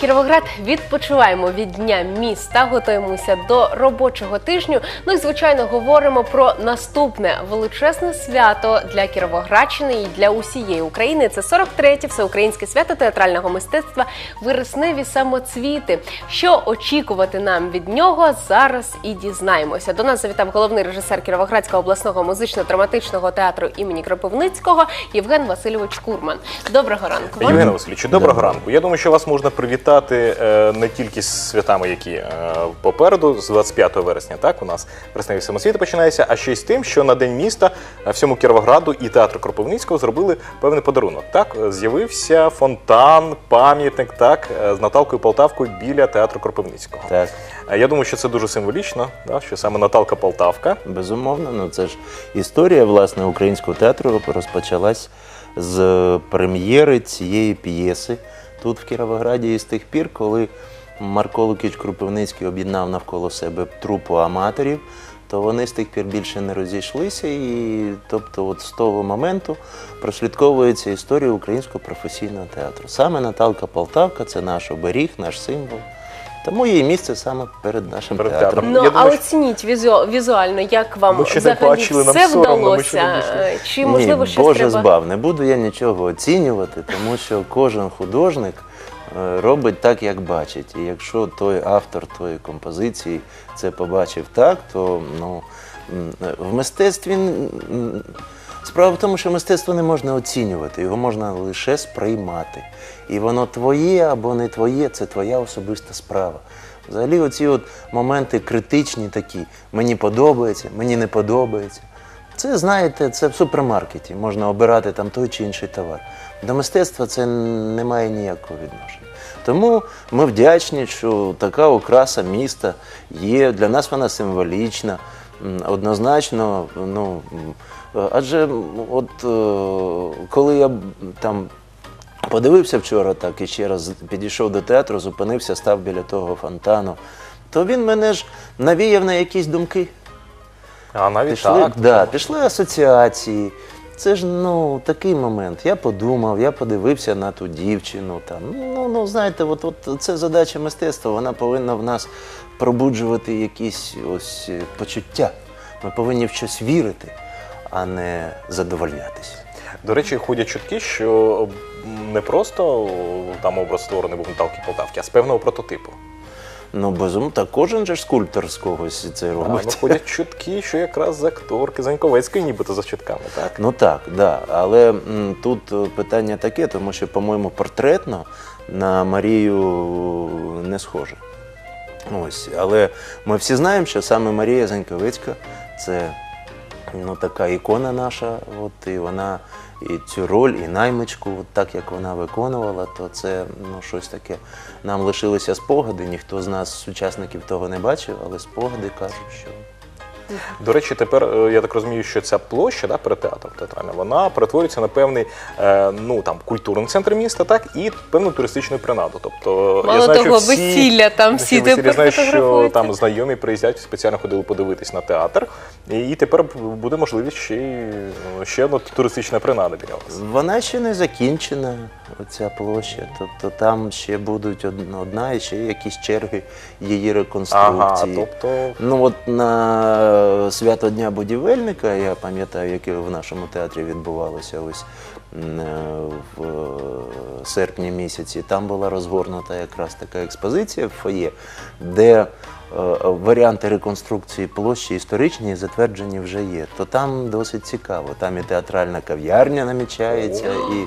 Кіровоград відпочиваємо від дня міста, готуємося до робочого тижню. Ну і звичайно говоримо про наступне величезне свято для Кіровоградщини і для усієї України. Це 43-те всеукраїнське свято театрального мистецтва Вересневі самоцвіти. Що очікувати нам від нього зараз і дізнаємося. До нас завітав головний режисер Кіровоградського обласного музично-драматичного театру імені Кропивницького Євген Васильович Курман. Доброго ранку. вам. Євгене Васильовичу, доброго ранку. Я думаю, що вас можна привітати е, не тільки з святами, які е, попереду, з 25 вересня, так у нас Пресневі самосвіти починається, а ще й з тим, що на день міста е, всьому Кіровограду і театру Кропивницького зробили певний подарунок. Так з'явився фонтан, пам'ятник, так з Наталкою Полтавкою біля театру Кропивницького. Так, Я думаю, що це дуже символічно, да, що саме Наталка Полтавка. безумовно. Ну це ж історія власне українського театру розпочалась з прем'єри цієї п'єси тут в Кіровограді. І з тих пір, коли Марко Лукіч Крупивницький об'єднав навколо себе трупу аматорів, то вони з тих пір більше не розійшлися. І тобто, от з того моменту прослідковується історія українського професійного театру. Саме Наталка Полтавка це наш оберіг, наш символ. Тому її місце саме перед нашим Перед театром. театром. Ну Я а думаю, що- оцініть візу- візуально, як вам Ми ще не взагалі бачили, нам все соромно, ми ще не вдалося? Е, Чи можливо Ні, щось Боже треба? збав, не буду я нічого оцінювати, тому що кожен художник е, робить так, як бачить. І якщо той автор тої композиції це побачив так, то ну, м, в мистецтві м, справа в тому, що мистецтво не можна оцінювати, його можна лише сприймати. І воно твоє або не твоє, це твоя особиста справа. Взагалі, оці от моменти критичні такі, мені подобається, мені не подобається. Це, знаєте, це в супермаркеті. Можна обирати там той чи інший товар. До мистецтва це не має ніякого відношення. Тому ми вдячні, що така окраса міста є. Для нас вона символічна. Однозначно, ну адже от е, коли я там подивився вчора так і ще раз підійшов до театру, зупинився, став біля того фонтану, то він мене ж навіяв на якісь думки. А навіть Пішли, так. да, пішли асоціації. Це ж ну такий момент. Я подумав, я подивився на ту дівчину. Там ну ну знаєте, от, от це задача мистецтва. Вона повинна в нас пробуджувати якісь ось е, почуття. Ми повинні в щось вірити, а не задовольнятися. До речі, ходять чутки, що не просто там образ створений був Наталки Полтавки, а з певного прототипу. Ну безумовно, та кожен же ж скульптор з когось це А, ну, ходять чутки, що якраз з акторки Заньковецької, нібито за чутками, так? Ну так, да. Але м, тут е, питання таке, тому що, по-моєму, портретно на Марію не схоже. Ось. Але ми всі знаємо, що саме Марія Заньковицька це ну, така ікона наша, от, і вона і цю роль, і наймичку, от так як вона виконувала, то це ну, щось таке. Нам лишилися спогади, ніхто з нас, сучасників, того не бачив, але спогади кажуть, що. До речі, тепер е, я так розумію, що ця площа да, перед театром театральна, вона перетворюється на певний е, ну, там, культурний центр міста, так, і певну туристичну принаду. Тобто, Мало я знаю, того, що всі, весілля там всі весілля, тепер знаю, що там знайомі приїздять, спеціально ходили подивитись на театр. І тепер буде можливість ще, й, ну, ще одна туристична принада біля вас. Вона ще не закінчена, оця площа. Тобто там ще будуть одна і ще якісь черги її Ага, реконструкції. тобто Ну от на свято Дня будівельника, я пам'ятаю, яке в нашому театрі відбувалося ось е, в е, серпні місяці. Там була розгорнута якраз така експозиція в фоє, де варіанти реконструкції площі історичні затверджені вже є. То там досить цікаво. Там і театральна кав'ярня намічається, і,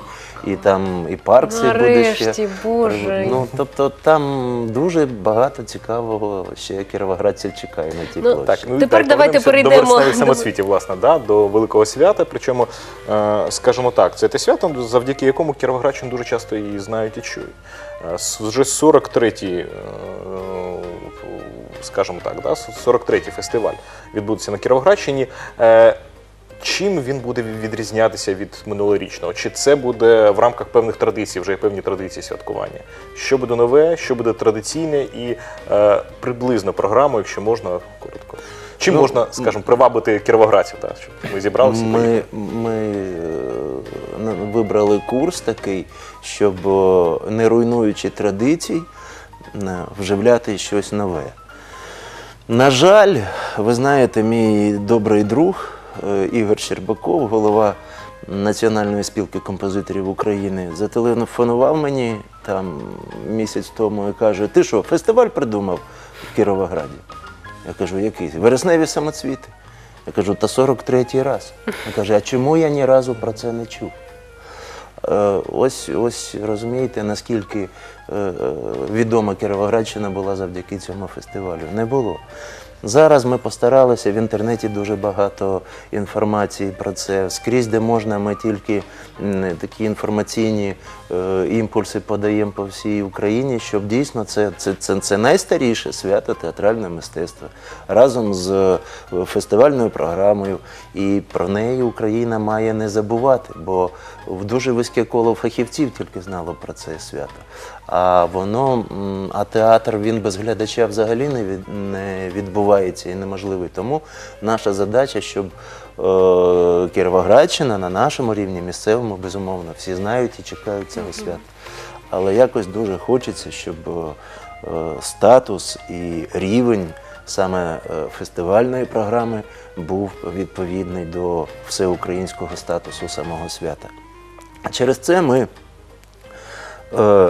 і там і парк цей буде ще. Боже. Ну, тобто там дуже багато цікавого ще кіровоградців чекає на тій Ну, площі. Так, ну Тепер так, давайте перейдемо до вересневих самоцвітів, власне, да, до великого свята. Причому, е, скажімо так, це те свято, завдяки якому кіровоградчин дуже часто і знають і чують. Е, Вже 43-й, е, скажімо так, да, 43-й фестиваль відбудеться на Кіровоградщині. Е, Чим він буде відрізнятися від минулорічного? Чи це буде в рамках певних традицій, вже є певні традиції святкування? Що буде нове, що буде традиційне і е, приблизно програму, якщо можна коротко. Чим Ну, можна, скажімо, привабити кіровоградців, так, щоб ми зібралися? Ми, ми е, вибрали курс такий, щоб не руйнуючи традицій, е, вживляти щось нове. На жаль, ви знаєте, мій добрий друг е, Ігор Щербаков, голова Національної спілки композиторів України, зателефонував мені там місяць тому і каже: Ти що, фестиваль придумав в Кіровограді? Я кажу, який? Вересневі самоцвіти. Я кажу, та 43-й раз. Він каже, а чому я ні разу про це не чув? Е, Ось, ось розумієте, наскільки е, е, відома Кіровоградщина була завдяки цьому фестивалю. Не було. Зараз ми постаралися в інтернеті дуже багато інформації про це. Скрізь, де можна, ми тільки такі інформаційні е, імпульси подаємо по всій Україні, щоб дійсно це, це, це, це найстаріше свято театральне мистецтво разом з е, фестивальною програмою. І про неї Україна має не забувати, бо в дуже вузьке коло фахівців тільки знало про це свято. А воно, а театр він без глядача взагалі не, від, не відбувається і неможливий. Тому наша задача, щоб е, Кіровоградщина на нашому рівні місцевому, безумовно, всі знають і чекають цього свята. Але якось дуже хочеться, щоб е, статус і рівень саме е, фестивальної програми був відповідний до всеукраїнського статусу самого свята. Через це ми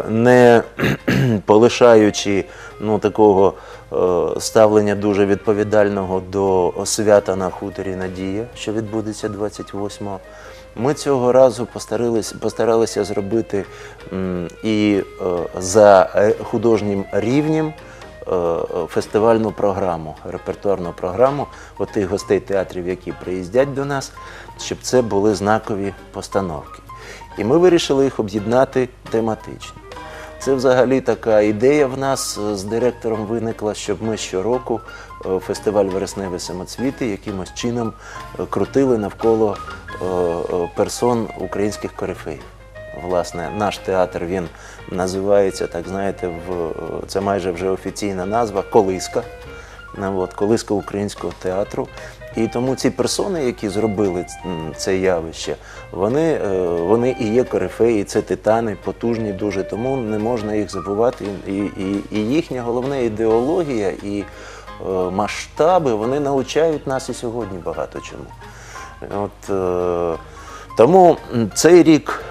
не полишаючи ну, такого ставлення дуже відповідального до свята на хуторі Надія, що відбудеться 28-го, ми цього разу постаралися, зробити і е, за е, художнім рівнем е, е, фестивальну програму, репертуарну програму тих гостей театрів, які приїздять до нас, щоб це були знакові постановки. І ми вирішили їх об'єднати тематично. Це взагалі така ідея в нас з директором виникла, щоб ми щороку е, фестиваль Вересневі самоцвіти якимось чином е, крутили навколо е, персон українських корифеїв. Власне, наш театр він називається, так знаєте, в це майже вже офіційна назва Колиска. От, колиска українського театру. І тому ці персони, які зробили це явище, вони, е, вони і є корифеї, це титани, потужні дуже, тому не можна їх забувати. І, і, і їхня головна ідеологія і е, масштаби вони навчають нас і сьогодні багато чому. От, е, тому цей рік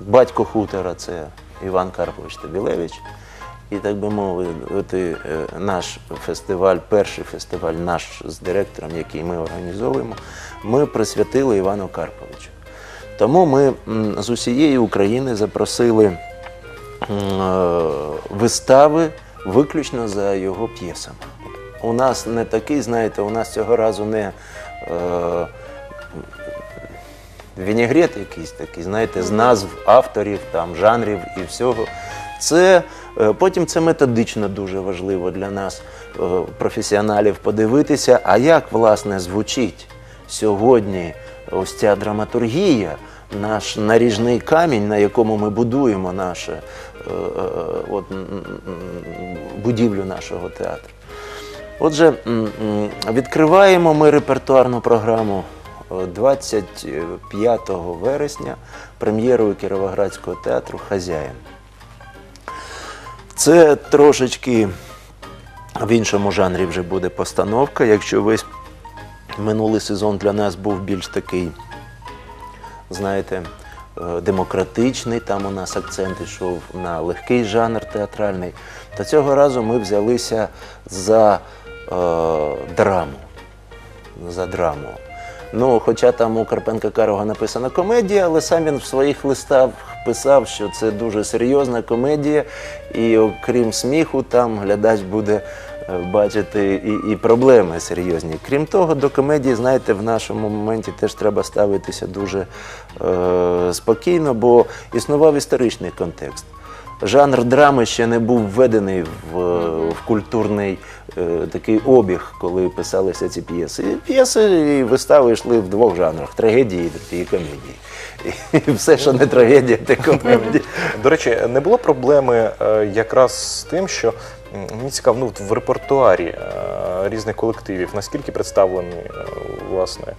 батько хутора це Іван Карпович Табілевич. І так би мовити, е, наш фестиваль, перший фестиваль наш з директором, який ми організовуємо, ми присвятили Івану Карповичу. Тому ми з усієї України запросили е, вистави виключно за його п'єсами. У нас не такий, знаєте, у нас цього разу не е, вінігрет якийсь такий, знаєте, з назв авторів, там, жанрів і всього. Це потім це методично дуже важливо для нас, е, професіоналів, подивитися, а як власне звучить сьогодні ось ця драматургія, наш наріжний камінь, на якому ми будуємо нашу е, е, от, будівлю нашого театру. Отже, відкриваємо ми репертуарну програму е, 25 вересня прем'єрою Кіровоградського театру Хазяїн. Це трошечки в іншому жанрі вже буде постановка. Якщо весь минулий сезон для нас був більш такий, знаєте, е, демократичний, там у нас акцент йшов на легкий жанр театральний, то цього разу ми взялися за е, драму. За драму. Ну, хоча там у Карпенка Карого написана комедія, але сам він в своїх листах писав, що це дуже серйозна комедія, і окрім сміху, там глядач буде е, бачити і, і проблеми серйозні. Крім того, до комедії, знаєте, в нашому моменті теж треба ставитися дуже е, спокійно, бо існував історичний контекст. Жанр драми ще не був введений в, в культурний е, такий обіг, коли писалися ці п'єси. П'єси і вистави йшли в двох жанрах трагедії і комедії. І все, що не трагедія, те комедія. До речі, не було проблеми е, якраз з тим, що м, мені цікаво, ну, от в репертуарі е, різних колективів, наскільки представлені е, власне е,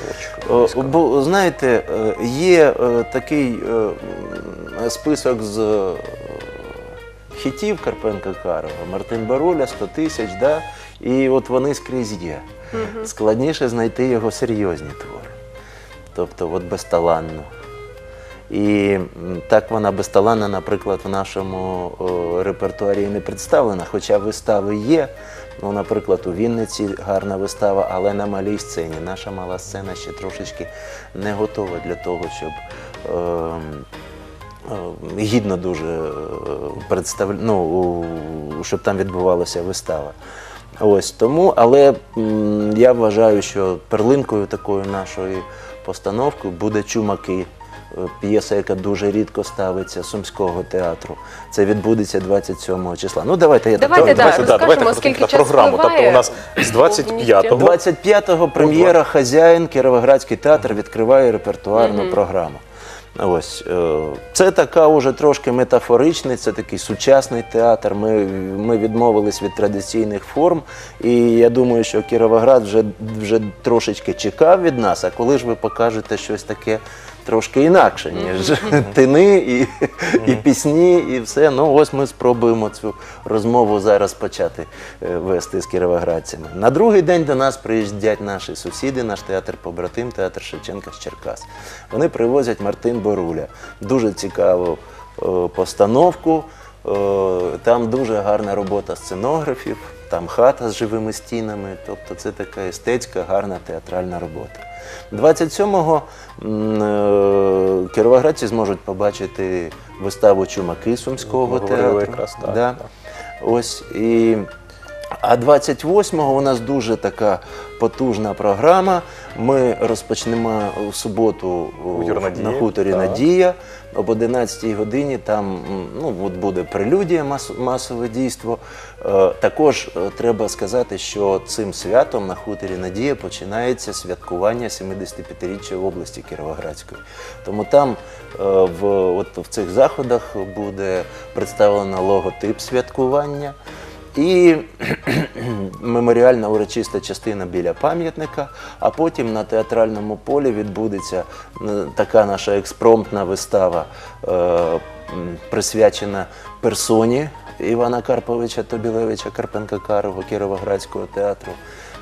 творчі колективи? Бо знаєте, е, є е, такий е, м, список з е, хітів Карпенка Карова, Мартин Баруля, 100 тисяч, да? і от вони скрізь є. Складніше знайти його серйозні твори. Тобто, от безталанно. І так вона безталанна, наприклад, в нашому репертуарі не представлена, хоча вистави є. Ну, наприклад, у Вінниці гарна вистава, але на малій сцені. Наша мала сцена ще трошечки не готова для того, щоб ем, е, гідно дуже е, представ... ну, щоб там відбувалася вистава. Ось тому, але м, я вважаю, що перлинкою такою нашої постановки буде чумаки. е, П'єса, яка дуже рідко ставиться сумського театру. Це відбудеться 27 числа. Ну давайте я Давайте, так. да, давайте, да, давайте розкажемо, скільки про час програму. Тобто у нас з 25-го 25-го прем'єра хазяїн Кіровоградський театр відкриває репертуарну програму. Ось е, це така уже трошки метафоричний, це такий сучасний театр. Ми, ми відмовились від традиційних форм, і я думаю, що Кіровоград вже, вже трошечки чекав від нас. А коли ж ви покажете щось таке трошки інакше, ніж тини і, і пісні, і все. Ну ось ми спробуємо цю розмову зараз почати е, вести з кіровоградцями. На другий день до нас приїздять наші сусіди, наш театр побратим, театр Шевченка з Черкас. Вони привозять Мартин Боруля. Дуже цікаву е, постановку. Е, Там дуже гарна робота сценографів, там хата з живими стінами. Тобто це така естетська, гарна театральна робота. 27-го е, кіровоградці зможуть побачити виставу Чумаки Сумського Ми театру. якраз так, Да. так. Ось і. А 28-го у нас дуже така потужна програма. Ми розпочнемо у суботу на хуторі так. Надія. Об 11-й годині там ну, от буде прелюдія, мас- масове дійство. Е, Також е, треба сказати, що цим святом на хуторі Надія починається святкування 75-річчя області Кіровоградської. Тому там е, в, от, в цих заходах буде представлено логотип святкування. І меморіальна урочиста частина біля пам'ятника, а потім на театральному полі відбудеться така наша експромтна вистава, е, присвячена персоні Івана Карповича Тобілевича Карпенка Карого Кіровоградського театру.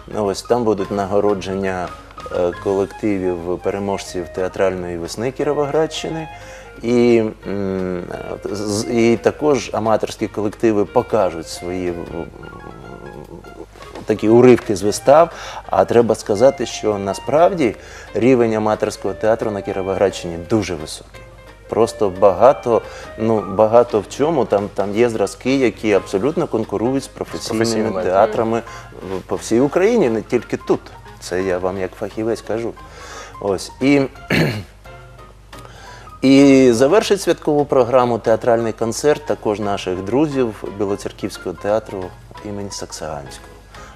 Ну, ось там будуть нагородження е, колективів переможців театральної весни Кіровоградщини. І, і також аматорські колективи покажуть свої такі уривки з вистав. А треба сказати, що насправді рівень аматорського театру на Кіровоградщині дуже високий. Просто багато, ну багато в чому там, там є зразки, які абсолютно конкурують з професійними, професійними. театрами по всій Україні, не тільки тут. Це я вам як фахівець кажу. Ось і і завершить святкову програму театральний концерт також наших друзів Білоцерківського театру імені Саксаганського.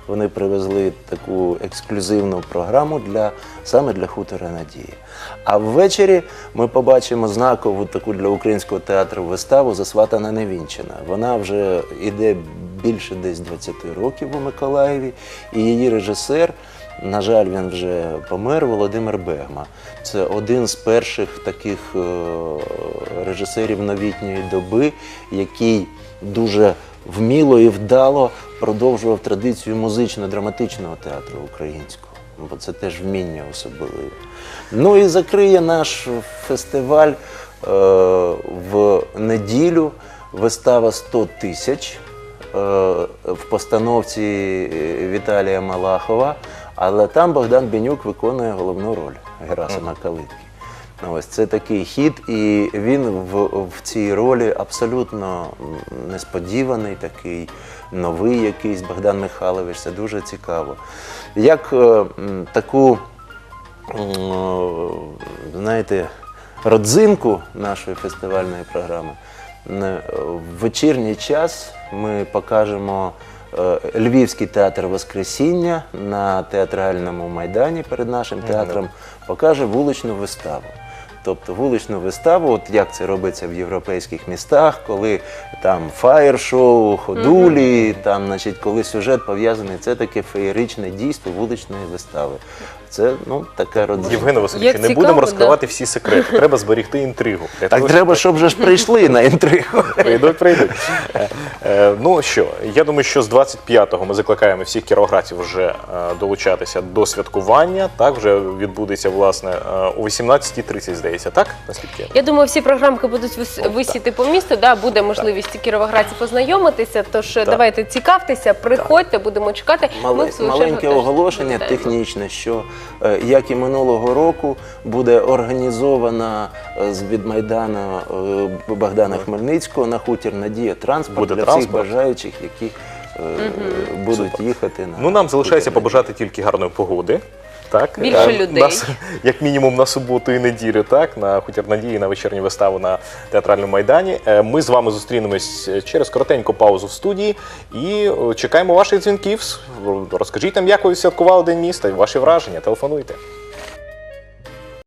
Вони привезли таку ексклюзивну програму для саме для хутора Надії. А ввечері ми побачимо знакову таку для українського театру виставу Засватана невінчена. Вона вже йде більше десь 20 років у Миколаєві, і її режисер. На жаль, він вже помер Володимир Бегма. Це один з перших таких е, режисерів новітньої доби, який дуже вміло і вдало продовжував традицію музично-драматичного театру українського. Бо це теж вміння особливе. Ну і закриє наш фестиваль е, в неділю вистава 100 тисяч е, в постановці Віталія Малахова, але там Богдан Бенюк виконує головну роль Герасима Калитки. Ну, Ось це такий хід, і він в, в цій ролі абсолютно несподіваний, такий новий якийсь Богдан Михайлович. Це дуже цікаво. Як е, таку, м, знаєте, родзинку нашої фестивальної програми. В вечірній час ми покажемо е, Львівський театр Воскресіння на театральному майдані перед нашим театром покаже вуличну виставу. Тобто вуличну виставу, от як це робиться в європейських містах, коли там фаєр-шоу, ходулі, там, значить, коли сюжет пов'язаний, це таке феєричне дійство вуличної вистави. Це ну така родзинка. Євгене Васильовичу, не цікаво, будемо да. розкривати всі секрети. Треба зберегти інтригу. Для Так того, треба, щоб же ж прийшли на інтригу. Прийдуть, прийдуть. Е, е, Ну що, я думаю, що з 25-го ми закликаємо всіх кіровоградців вже е, долучатися до святкування. Так, вже відбудеться, власне, е, о 18.30, здається, так? Наскільки я Я думаю, всі програмки будуть вис- висіти по місту. Да, буде можливість кіровоградців познайомитися. Тож давайте цікавтеся, приходьте, будемо чекати. Мале- в свою маленьке теж оголошення технічне, що як і минулого року буде організована е, з від Майдану е, Богдана Хмельницького на хутір Надія транспорт Буде для транспорт. всіх бажаючих, які Будуть будуть їхати на Ну, нам залишається побажати тільки гарної погоди. Так, Більше Е, людей. Нас, як мінімум на суботу і неділю, так, на хутір надії, на вечірню виставу на театральному майдані. Е, Ми з вами зустрінемось через коротеньку паузу в студії і е, чекаємо ваших дзвінків. Розкажіть нам, як ви святкували День міста, ваші враження. Телефонуйте.